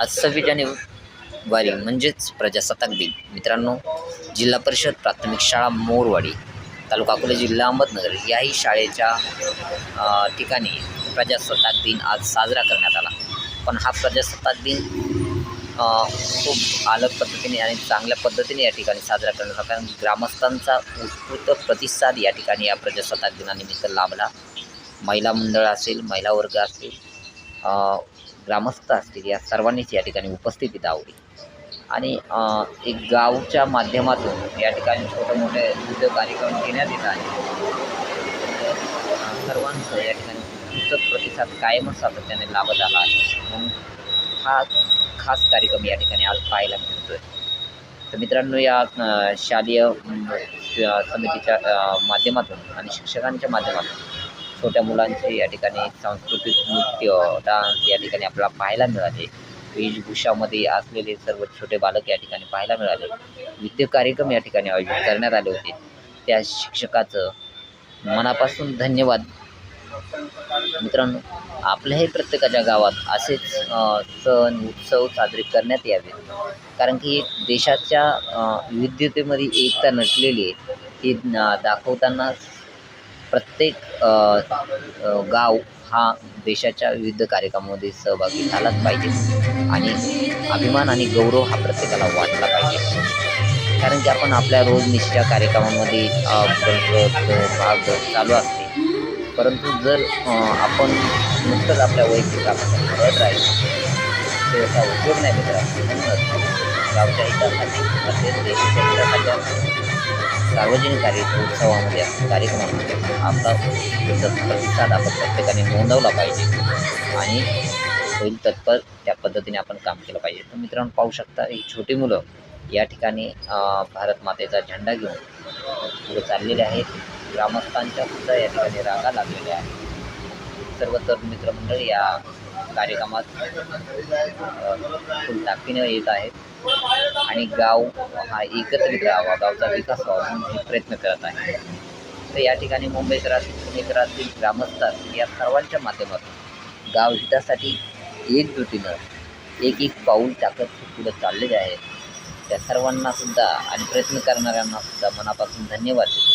आज सव्वीस जानेवारी म्हणजेच प्रजासत्ताक दिन. मित्रांनो जिल्हा परिषद प्राथमिक शाळा मोरवाडी तालुका अकोला जिल्हा अहमदनगर याही शाळेच्या ठिकाणी प्रजासत्ताक दिन आज साजरा करण्यात आला. पण हा प्रजासत्ताक दिन खूप अलग पद्धतीने आणि चांगल्या पद्धतीने या ठिकाणी साजरा करण्यात आला. कारण ग्रामस्थांचा उत्स्फूर्त प्रतिसाद या ठिकाणी या प्रजासत्ताक दिनानिमित्त लाभला. महिला मंडळ असेल महिला वर्ग असेल ग्रामस्थ असतील या सर्वांनीच या ठिकाणी उपस्थिती दावली आणि एक गावच्या माध्यमातून या ठिकाणी छोटे मोठे विविध कार्यक्रम घेण्यात येत आहे सर्वांचं या ठिकाणी उत्कृष्ट प्रतिसाद कायमच सातत्याने लाभत आला आहे म्हणून हा खास कार्यक्रम या ठिकाणी आज पाहायला मिळतोय. तर मित्रांनो या शालेय समितीच्या माध्यमातून आणि शिक्षकांच्या माध्यमातून छोट्या मुलांचे या ठिकाणी सांस्कृतिक नृत्य डान्स या ठिकाणी आपल्याला पाहायला मिळाले. वेशभूषामध्ये असलेले सर्व छोटे बालक या ठिकाणी पाहायला मिळाले. विविध कार्यक्रम या ठिकाणी आयोजित करण्यात आले होते. त्या शिक्षकाचं मनापासून धन्यवाद. मित्रांनो आपल्याही प्रत्येकाच्या गावात असेच सण उत्सव साजरे करण्यात यावेत कारण की देशाच्या विविधतेमध्ये एकता नसलेली आहे. ती दाखवताना प्रत्येक गाव हा देशाच्या विविध कार्यक्रमामध्ये सहभागी झालाच पाहिजे. आणि अभिमान आणि गौरव हा प्रत्येकाला वाटला पाहिजे. कारण की आपण आपल्या रोजनिशच्या कार्यक्रमामध्ये भाग चालू असते. परंतु जर आपण नुसतंच आपल्या वैयक्तिक कामासाठी करत राहील याचा उपयोग नाही मित्र म्हणूनच गावच्या हितासाठी तसेच देशाच्या हितासाठी सार्वजनिक कार्य उत्सवामध्ये कार्यक्रमामध्ये आपला प्रतिसाद आपण प्रत्येकाने नोंदवला पाहिजे आणि होईल तत्पर त्या पद्धतीने आपण काम केलं पाहिजे तर मित्रांनो पाहू शकता ही छोटी मुलं या ठिकाणी भारत मातेचा झेंडा घेऊन पुढे चाललेले आहेत ग्रामस्थांच्या सुद्धा या ठिकाणी रागा लागलेल्या आहेत सर्व तरुण मित्रमंडळ या कार्यक्रमात फुलताकीनं येत आहेत. आणि गाव हा एकत्रित राहावा गावचा विकास व्हावा म्हणून प्रयत्न करत आहे. तर या ठिकाणी मुंबई शहरातील पुणेकरातील ग्रामस्थ या सर्वांच्या माध्यमातून गाव हितासाठी एकजुटीनं एक एक पाऊल टाकत पुढे चाललेले आहेत. त्या सर्वांनासुद्धा आणि प्रयत्न करणाऱ्यांनासुद्धा मनापासून धन्यवाद देतो.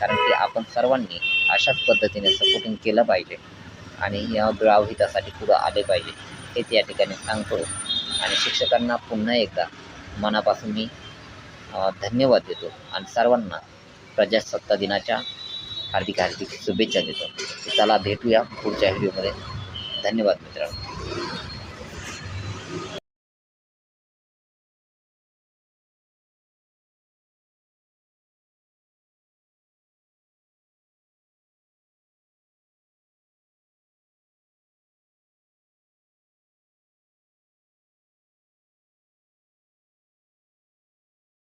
कारण की आपण सर्वांनी अशाच पद्धतीने सपोर्टिंग केलं पाहिजे. आणि या गाव हितासाठी पुढं आले पाहिजे हेच या ठिकाणी सांगतो. आणि शिक्षकांना पुन्हा एकदा मनापासून मी धन्यवाद देतो आणि सर्वांना प्रजासत्ता दिनाच्या हार्दिक हार्दिक शुभेच्छा देतो. चला भेटूया पुढच्या व्हिडिओमध्ये. धन्यवाद मित्रांनो.